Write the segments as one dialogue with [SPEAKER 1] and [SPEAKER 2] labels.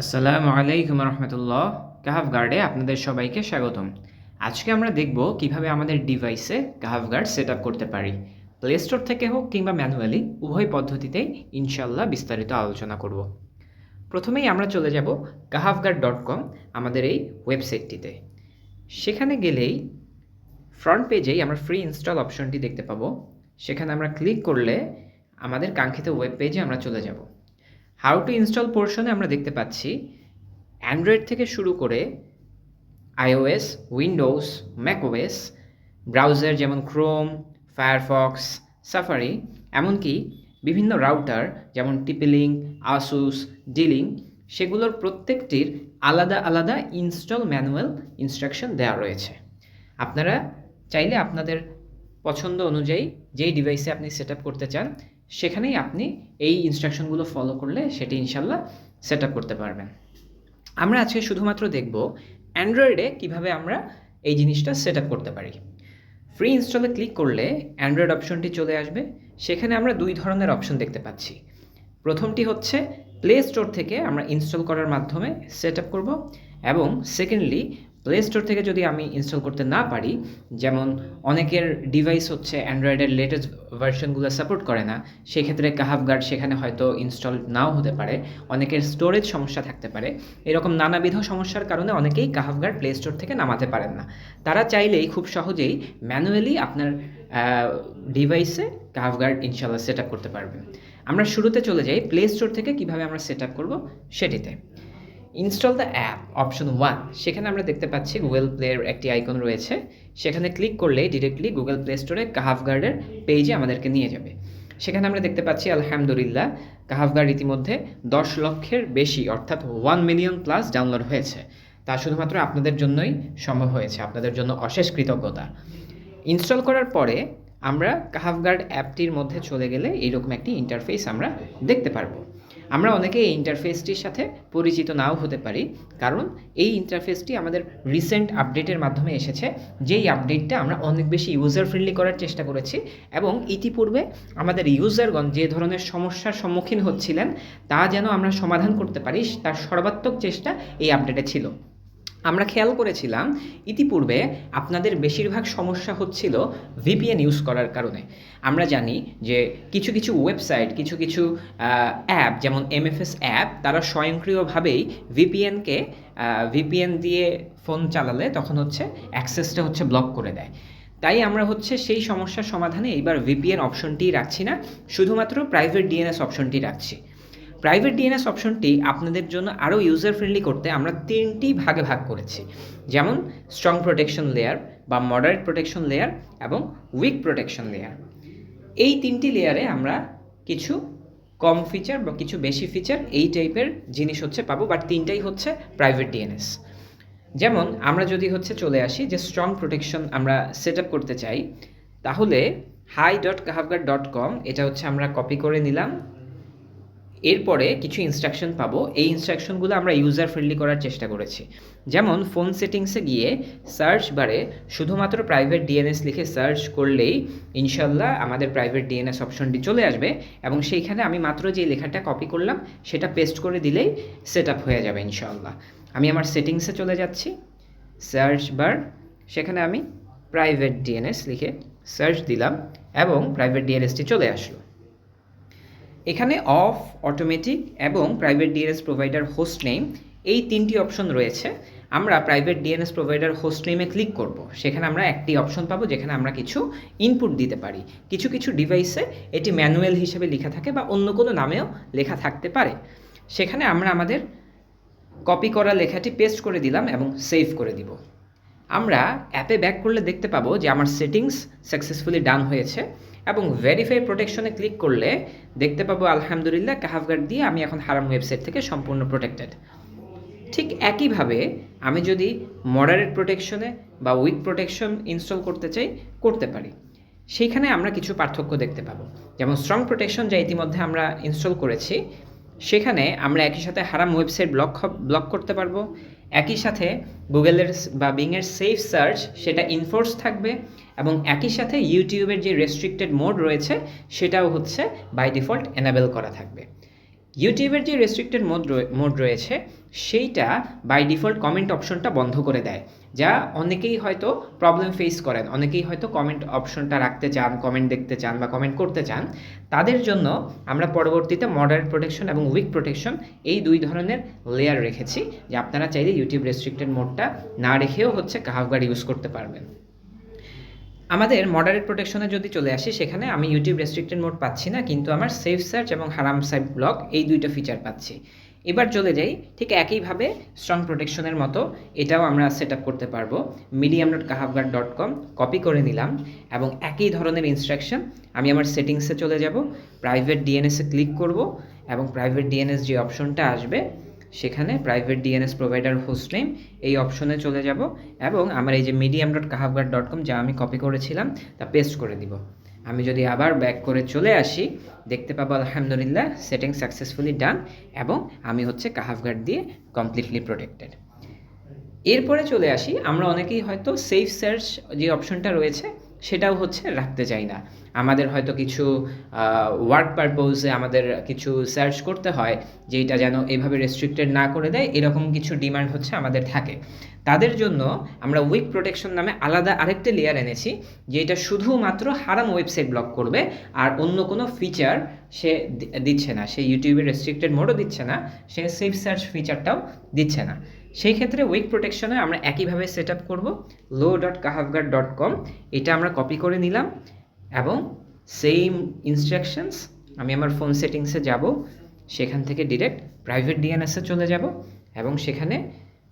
[SPEAKER 1] আসসালামু আলাইকুম রহমতুল্লাহ কাহাফ গার্ডে আপনাদের সবাইকে স্বাগতম। আজকে আমরা দেখব কীভাবে আমাদের ডিভাইসে কাহাফ গার্ড সেট করতে পারি। প্লে স্টোর থেকে হোক কিংবা ম্যানুয়ালি, উভয় পদ্ধতিতেই ইনশাল্লাহ বিস্তারিত আলোচনা করব। প্রথমেই আমরা চলে যাব কাহাফ গার্ড ডট কম আমাদের এই ওয়েবসাইটটিতে। সেখানে গেলেই ফ্রন্ট পেজেই আমরা ফ্রি ইনস্টল অপশনটি দেখতে পাবো। সেখানে আমরা ক্লিক করলে আমাদের কাঙ্ক্ষিত ওয়েব পেজে আমরা চলে যাব। হাউ টু ইনস্টল পোর্শনে আমরা দেখতে পাচ্ছি অ্যান্ড্রয়েড থেকে শুরু করে আইওএস উইন্ডোজ ম্যাকওএস ব্রাউজার যেমন ক্রোম ফায়ারফক্স সাফারি এমনকি বিভিন্ন রাউটার যেমন টিপিলিং আসুস ডিলিং সেগুলোর প্রত্যেকটির আলাদা আলাদা ইনস্টল ম্যানুয়াল ইনস্ট্রাকশন দেওয়া রয়েছে। আপনারা চাইলে আপনাদের পছন্দ অনুযায়ী যেই ডিভাইসে আপনি সেট করতে চান সেখানেই আপনি এই ইনস্ট্রাকশনগুলো ফলো করলে সেটি ইনশাল্লাহ সেট আপ করতে পারবেন। আমরা আজকে শুধুমাত্র দেখব অ্যান্ড্রয়েডে কীভাবে আমরা এই জিনিসটা সেট আপ করতে পারি। ফ্রি ইনস্টলে ক্লিক করলে অ্যান্ড্রয়েড অপশনটি চলে আসবে। সেখানে আমরা দুই ধরনের অপশন দেখতে পাচ্ছি। প্রথমটি হচ্ছে প্লে স্টোর থেকে আমরা ইনস্টল করার মাধ্যমে সেট আপ করব এবং সেকেন্ডলি প্লে স্টোর থেকে যদি আমি ইনস্টল করতে না পারি, যেমন অনেকের ডিভাইস হচ্ছে অ্যান্ড্রয়েডের লেটেস্ট ভার্সনগুলো সাপোর্ট করে না, সেক্ষেত্রে কাহাফ গার্ড সেখানে হয়তো ইনস্টল নাও হতে পারে, অনেকের স্টোরেজ সমস্যা থাকতে পারে। এরকম নানাবিধ সমস্যার কারণে অনেকেই কাহাফ গার্ড প্লে স্টোর থেকে নামাতে পারেন না। তারা চাইলেই খুব সহজেই ম্যানুয়ালি আপনার ডিভাইসে কাহাফ গার্ড ইনশাল্লাহ সেট আপ করতে পারবেন। আমরা শুরুতে চলে যাই প্লে স্টোর থেকে কীভাবে আমরা সেট আপ করব, সেটিতে। Install the app option one সেখানে আমরা দেখতে পাচ্ছি গুগল প্লের একটি আইকন রয়েছে। সেখানে ক্লিক করলে ডিরেক্টলি গুগল প্লে স্টোরে কাহাফ গার্ডের পেজে আমাদেরকে নিয়ে যাবে। সেখানে আমরা দেখতে পাচ্ছি, আলহামদুলিল্লাহ কাহাফ গার্ড ইতিমধ্যে দশ লক্ষের বেশি, অর্থাৎ ওয়ান মিলিয়ন প্লাস ডাউনলোড হয়েছে। তা শুধুমাত্র আপনাদের জন্যই সম্ভব হয়েছে, আপনাদের জন্য অশেষ কৃতজ্ঞতা। ইনস্টল করার পরে আমরা কাহাফ গার্ড অ্যাপটির মধ্যে চলে গেলে এইরকম একটি ইন্টারফেস আমরা দেখতে পারব। আমরা অনেকে এই ইন্টারফেসটির সাথে পরিচিত নাও হতে পারি। কারণ এই ইন্টারফেসটি আমাদের রিসেন্ট আপডেটের মাধ্যমে এসেছে। যেই আপডেটটা আমরা অনেক বেশি ইউজার ফ্রেন্ডলি করার চেষ্টা করেছি এবং ইতিপূর্বে আমাদের ইউজারগণ যে ধরনের সমস্যার সম্মুখীন হচ্ছিলেন, তা যেন আমরা সমাধান করতে পারি, তার সর্বাত্মক চেষ্টা এই আপডেটে ছিল। আমরা খেয়াল করেছিলাম, ইতিপূর্বে আপনাদের বেশিরভাগ সমস্যা হচ্ছিল ভিপিএন ইউজ করার কারণে। আমরা জানি যে কিছু কিছু ওয়েবসাইট কিছু কিছু অ্যাপ যেমন এমএফএস অ্যাপ তারা স্বয়ংক্রিয়ভাবেই ভিপিএনকে ভিপিএন দিয়ে ফোন চালালে তখন হচ্ছে অ্যাক্সেসটা হচ্ছে ব্লক করে দেয়। তাই আমরা হচ্ছে সেই সমস্যার সমাধানে এইবার ভিপিএন অপশনটি রাখছি না, শুধুমাত্র প্রাইভেট ডিএনএস অপশনটি রাখছি। প্রাইভেট ডিএনএস অপশনটি আপনাদের জন্য আরও ইউজার ফ্রেন্ডলি করতে আমরা তিনটি ভাগে ভাগ করেছি। যেমন স্ট্রং প্রোটেকশন লেয়ার বা মডারেট প্রোটেকশন লেয়ার এবং উইক প্রোটেকশন লেয়ার এই তিনটি লেয়ারে আমরা কিছু কম ফিচার বা কিছু বেশি ফিচার এই টাইপের জিনিস হচ্ছে পাবো বাট তিনটাই হচ্ছে প্রাইভেট ডিএনএস যেমন আমরা যদি হচ্ছে চলে আসি যে স্ট্রং প্রোটেকশন আমরা সেট করতে চাই, তাহলে high dot KahfGuard dot com এটা হচ্ছে আমরা কপি করে নিলাম। এরপরে কিছু ইনস্ট্রাকশন পাবো। এই ইনস্ট্রাকশনগুলো আমরা ইউজার ফ্রেন্ডলি করার চেষ্টা করেছি। যেমন ফোন সেটিংসে গিয়ে সার্চ বারে শুধুমাত্র প্রাইভেট ডিএনএস লিখে সার্চ করলেই ইনশাল্লাহ আমাদের প্রাইভেট ডিএনএস অপশনটি চলে আসবে এবং সেইখানে আমি মাত্র যে লেখাটা কপি করলাম, সেটা পেস্ট করে দিলেই সেট হয়ে যাবে ইনশাল্লাহ। আমি আমার সেটিংসে চলে যাচ্ছি। সার্চ বার সেখানে আমি প্রাইভেট ডিএনএস লিখে সার্চ দিলাম এবং প্রাইভেট ডিএনএসটি চলে আসলো। এখানে অফ, অটোমেটিক এবং private DNS provider host name, এই তিনটি অপশন রয়েছে। আমরা প্রাইভেট ডিএনএস প্রোভাইডার হোস্ট নেমে ক্লিক করব। সেখানে আমরা একটি অপশন পাবো যেখানে আমরা কিছু ইনপুট দিতে পারি। কিছু কিছু ডিভাইসে এটি ম্যানুয়াল হিসেবে লেখা থাকে বা অন্য কোনো নামেও লেখা থাকতে পারে। সেখানে আমরা আমাদের কপি করা লেখাটি পেস্ট করে দিলাম এবং সেভ করে দিব। আমরা অ্যাপে ব্যাক করলে দেখতে পাবো যে আমার সেটিংস সাকসেসফুলি ডান হয়েছে এবং ভেরিফাই প্রোটেকশনে ক্লিক করলে দেখতে পাবো, আলহামদুলিল্লাহ কাহাফগার্ড দিয়ে আমি এখন হারাম ওয়েবসাইট থেকে সম্পূর্ণ প্রোটেক্টেড ঠিক একইভাবে আমি যদি মডারেট প্রোটেকশনে বা উইক প্রোটেকশন ইনস্টল করতে চাই, করতে পারি। সেইখানে আমরা কিছু পার্থক্য দেখতে পাবো। যেমন স্ট্রং প্রোটেকশন যা ইতিমধ্যে আমরা ইনস্টল করেছি, সেখানে আমরা একই সাথে হারাম ওয়েবসাইট ব্লক ব্লক করতে পারব। একই সাথে গুগলের বা বিংয়ের সেফ সার্চ সেটা ইনফোর্স থাকবে এবং একই সাথে ইউটিউবের যে রেস্ট্রিক্টেড মোড রয়েছে, সেটাও হচ্ছে বাই ডিফল্ট এনাবেল করা থাকবে। ইউটিউবের যে রেস্ট্রিক্টেড মোড মোড রয়েছে, সেইটা বাই ডিফল্ট কমেন্ট অপশনটা বন্ধ করে দেয়। যা অনেকেই হয়তো প্রবলেম ফেস করেন, অনেকেই হয়তো কমেন্ট অপশনটা রাখতে চান কমেন্ট দেখতে চান বা কমেন্ট করতে চান। তাদের জন্য আমরা পরবর্তীতে মডারেট প্রোটেকশন এবং উইক প্রোটেকশন এই দুই ধরনের লেয়ার রেখেছি, যে আপনারা চাইলে ইউটিউব রেস্ট্রিক্টেড মোডটা না রেখেও হচ্ছে কাহাফগার্ড ইউজ করতে পারবেন। আমাদের মডারেট প্রোটেকশনে যদি চলে আসি, সেখানে আমি ইউটিউব রেস্ট্রিক্টেড মোড পাচ্ছি না, কিন্তু আমার সেফ সার্চ এবং হারাম সাইট ব্লক এই দুইটা ফিচার পাচ্ছি। এবার চলে যাই, ঠিক একইভাবে স্ট্রং প্রোটেকশনের মতো এটাও আমরা সেট করতে পারব। Medium dot KahfGuard dot com copy করে নিলাম এবং একই ধরনের ইনস্ট্রাকশন আমি আমার সেটিংসে চলে যাব। প্রাইভেট ডিএনএসে ক্লিক করব এবং প্রাইভেট ডিএনএস যে অপশনটা আসবে সেখানে private DNS provider host name এই অপশনে চলে যাব এবং আমার এই যে medium dot KahfGuard dot com যা আমি কপি করেছিলাম তা পেস্ট করে দিব। আমি যদি আবার ব্যাক করে চলে আসি, দেখতে পাবো আলহামদুলিল্লাহ সেটিং সাকসেসফুলি ডান এবং আমি হচ্ছে কাহাফগার্ড দিয়ে কমপ্লিটলি প্রোটেক্টেড এরপরে চলে আসি, আমরা অনেকেই হয়তো সেফ সার্চ যে অপশনটা রয়েছে সেটাও হচ্ছে রাখতে চাই না। আমাদের হয়তো কিছু ওয়ার্ক পারপোজে আমাদের কিছু সার্চ করতে হয় যে এটা যেন এভাবে রেস্ট্রিক্টেড না করে দেয়, এরকম কিছু ডিমান্ড হচ্ছে আমাদের থাকে। তাদের জন্য আমরা উইক প্রোটেকশন নামে আলাদা আরেকটা লেয়ার এনেছি যেটা শুধুমাত্র হারাম ওয়েবসাইট ব্লক করবে, আর অন্য কোনো ফিচার সে দিচ্ছে না। সে ইউটিউবের রেস্ট্রিক্টেড মোডও দিচ্ছে না, সে সেফ সার্চ ফিচারটাও দিচ্ছে না। সেই ক্ষেত্রে উইক প্রোটেকশনে আমরা একইভাবে সেট আপ করব লো ডট কাহাফগার ডট কম এটা আমরা কপি করে নিলাম এবং সেম ইনস্ট্রাকশনস আমি আমার ফোন সেটিংসে যাব, সেখান থেকে ডিরেক্ট প্রাইভেট ডিএনএসে চলে যাব এবং সেখানে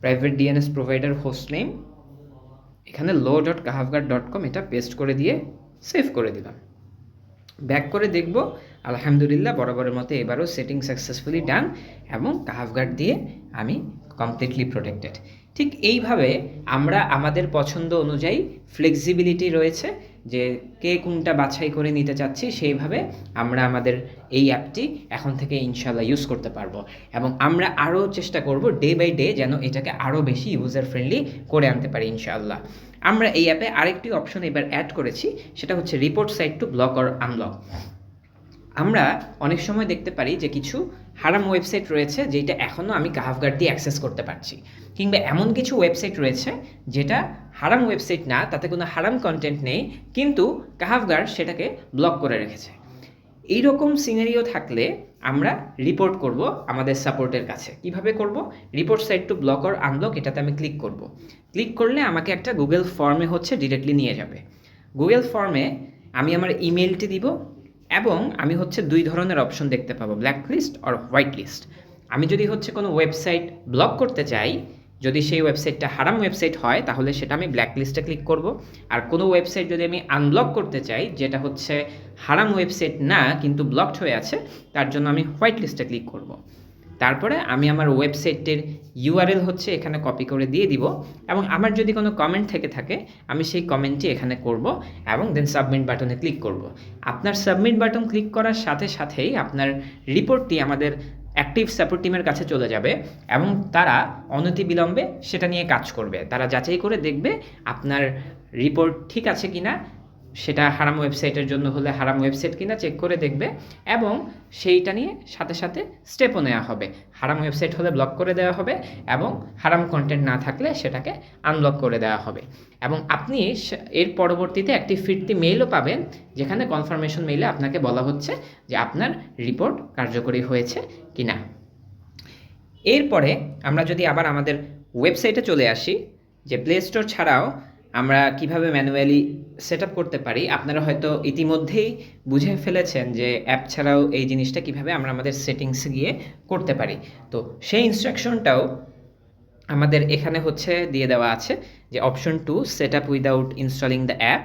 [SPEAKER 1] private DNS provider host name এখানে low dot KahfGuard dot com এটা পেস্ট করে দিয়ে সেভ করে দিলাম। ব্যাক করে দেখব, আলহামদুলিল্লাহ বরাবরের মতো এবারও সেটিং সাকসেসফুলি ডান এবং কাহাফগার্ড দিয়ে আমি কমপ্লিটলি প্রোটেক্টেড ঠিক এইভাবে আমরা আমাদের পছন্দ অনুযায়ী ফ্লেক্সিবিলিটি রয়েছে, যে কে কোনটা বাছাই করে নিতে চাচ্ছি, সেইভাবে আমরা আমাদের এই অ্যাপটি এখন থেকে ইনশাল্লাহ ইউজ করতে পারব। এবং আমরা আরও চেষ্টা করব ডে বাই ডে যেন এটাকে আরও বেশি ইউজার ফ্রেন্ডলি করে আনতে পারি ইনশাআল্লাহ। আমরা এই অ্যাপে আরেকটি অপশন এবার অ্যাড করেছি, সেটা হচ্ছে report site to block or unlock আমরা অনেক সময় দেখতে পারি যে কিছু হারাম ওয়েবসাইট রয়েছে যেটা এখনও আমি কাহাফগার্ড দিয়ে অ্যাক্সেস করতে পারছি। কিংবা এমন কিছু ওয়েবসাইট রয়েছে যেটা হারাম ওয়েবসাইট না, তাতে কোনো হারাম কন্টেন্ট নেই, কিন্তু কাহাফগার্ড সেটাকে ব্লক করে রেখেছে। এইরকম সিনারিও থাকলে আমরা রিপোর্ট করব আমাদের সাপোর্টের কাছে। কীভাবে করব? Report site to block or unblock এটাতে আমি ক্লিক করব। ক্লিক করলে আমাকে একটা গুগল ফর্মে হচ্ছে ডিরেক্টলি নিয়ে যাবে। গুগল ফর্মে আমি আমার ইমেলটি দিব এবং আমি হচ্ছে দুই ধরনের অপশন দেখতে পাবো ব্ল্যাক লিস্ট আর হোয়াইট লিস্ট আমি যদি হচ্ছে কোনো ওয়েবসাইট ব্লক করতে চাই, যদি সেই ওয়েবসাইটটা হারাম ওয়েবসাইট হয়, তাহলে সেটা আমি ব্ল্যাক লিস্টে ক্লিক করব। আর কোনো ওয়েবসাইট যদি আমি আনব্লক করতে চাই, যেটা হচ্ছে হারাম ওয়েবসাইট না, কিন্তু ব্লকড হয়ে আছে, তার জন্য আমি হোয়াইট লিস্টে ক্লিক করব। তারপরে আমি আমার ওয়েবসাইটের ইউআরএল হচ্ছে এখানে কপি করে দিয়ে দিব এবং আমার যদি কোনো কমেন্ট থেকে থাকে, আমি সেই কমেন্টটি এখানে করব এবং দেন সাবমিট বাটনে ক্লিক করব। আপনার সাবমিট বাটন ক্লিক করার সাথে সাথেই আপনার রিপোর্টটি আমাদের অ্যাক্টিভ সাপোর্ট টিমের কাছে চলে যাবে এবং তারা অনতিবিলম্বে সেটা নিয়ে কাজ করবে। তারা যাচাই করে দেখবে আপনার রিপোর্ট ঠিক আছে কিনা সেটা হারাম ওয়েবসাইটের জন্য হলে হারাম ওয়েবসাইট কিনা চেক করে দেখবে এবং সেইটা নিয়ে সাথে সাথে স্টেপও নেওয়া হবে। হারাম ওয়েবসাইট হলে ব্লক করে দেওয়া হবে এবং হারাম কন্টেন্ট না থাকলে সেটাকে আনব্লক করে দেওয়া হবে। এবং আপনি এর পরবর্তীতে একটি ফিরতি মেইলও পাবেন, যেখানে কনফার্মেশন মেইলে আপনাকে বলা হচ্ছে যে আপনার রিপোর্ট কার্যকরী হয়েছে কিনা। এরপরে আমরা যদি আবার আমাদের ওয়েবসাইটে চলে আসি, যে প্লে স্টোর ছাড়াও আমরা কীভাবে ম্যানুয়ালি সেট করতে পারি? আপনারা হয়তো ইতিমধ্যেই বুঝে ফেলেছেন যে অ্যাপ ছাড়াও এই জিনিসটা কীভাবে আমরা আমাদের সেটিংসে গিয়ে করতে পারি। তো সেই ইনস্ট্রাকশনটাও আমাদের এখানে হচ্ছে দিয়ে দেওয়া আছে যে option to set up without installing the app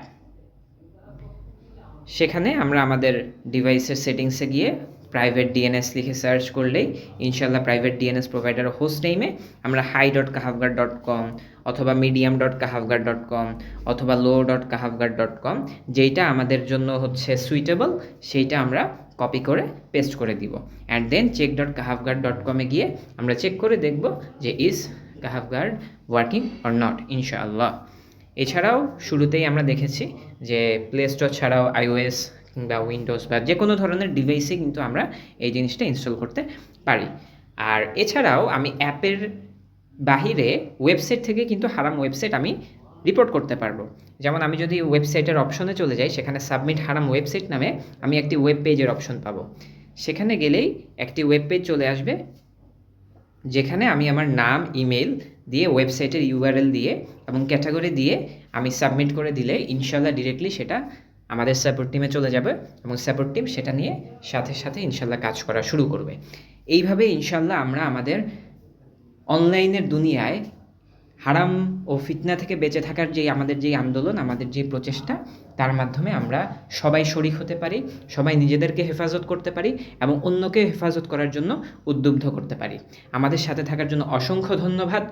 [SPEAKER 1] সেখানে আমরা আমাদের ডিভাইসের সেটিংসে গিয়ে প্রাইভেট ডিএনএস লিখে সার্চ করলেই ইনশাল্লাহ প্রাইভেট ডিএনএস প্রোভাইডার হোস্ট নেইমে আমরা high dot KahfGuard dot com অথবা medium dot KahfGuard dot com অথবা লো ডট কাহাফগার ডট কম যেইটা আমাদের জন্য হচ্ছে সুইটেবল সেইটা আমরা কপি করে পেস্ট করে দিব। And then check dot KahfGuard dot কমে গিয়ে আমরা চেক করে দেখব যে is KahfGuard working or not ইনশাআল্লাহ এছাড়াও শুরুতেই আমরা দেখেছি যে প্লে স্টোর ছাড়াও আইওএস কিংবা উইন্ডোজ বা যে কোনো ধরনের ডিভাইসে কিন্তু আমরা এই জিনিসটা ইনস্টল করতে পারি। আর এছাড়াও আমি অ্যাপের বাহিরে ওয়েবসাইট থেকে কিন্তু হারাম ওয়েবসাইট আমি রিপোর্ট করতে পারব। যেমন আমি যদি ওয়েবসাইটের অপশনে চলে যাই, সেখানে সাবমিট হারাম ওয়েবসাইট নামে আমি একটি ওয়েব পেজের অপশন পাবো। সেখানে গেলেই একটি ওয়েব পেজ চলে আসবে, যেখানে আমি আমার নাম ইমেল দিয়ে ওয়েবসাইটের ইউআরএল দিয়ে এবং ক্যাটাগরি দিয়ে আমি সাবমিট করে দিলে ইনশাল্লাহ ডিরেক্টলি সেটা আমাদের সাপোর্ট টিমে চলে যাবে এবং সাপোর্ট টিম সেটা নিয়ে সাথে সাথে ইনশাল্লাহ কাজ করা শুরু করবে। এইভাবে ইনশাল্লাহ আমরা আমাদের অনলাইনের দুনিয়ায় হারাম ও ফিতনা থেকে বেঁচে থাকার যে আমাদের যে আন্দোলন, আমাদের যে প্রচেষ্টা, তার মাধ্যমে আমরা সবাই শরিক হতে পারি, সবাই নিজেদেরকে হেফাজত করতে পারি এবং অন্যকে হেফাজত করার জন্য উদ্বুদ্ধ করতে পারি। আমাদের সাথে থাকার জন্য অসংখ্য ধন্যবাদ।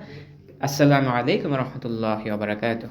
[SPEAKER 1] আসসালামু আলাইকুম রহমতুল্লাহ বারাকাতুহ।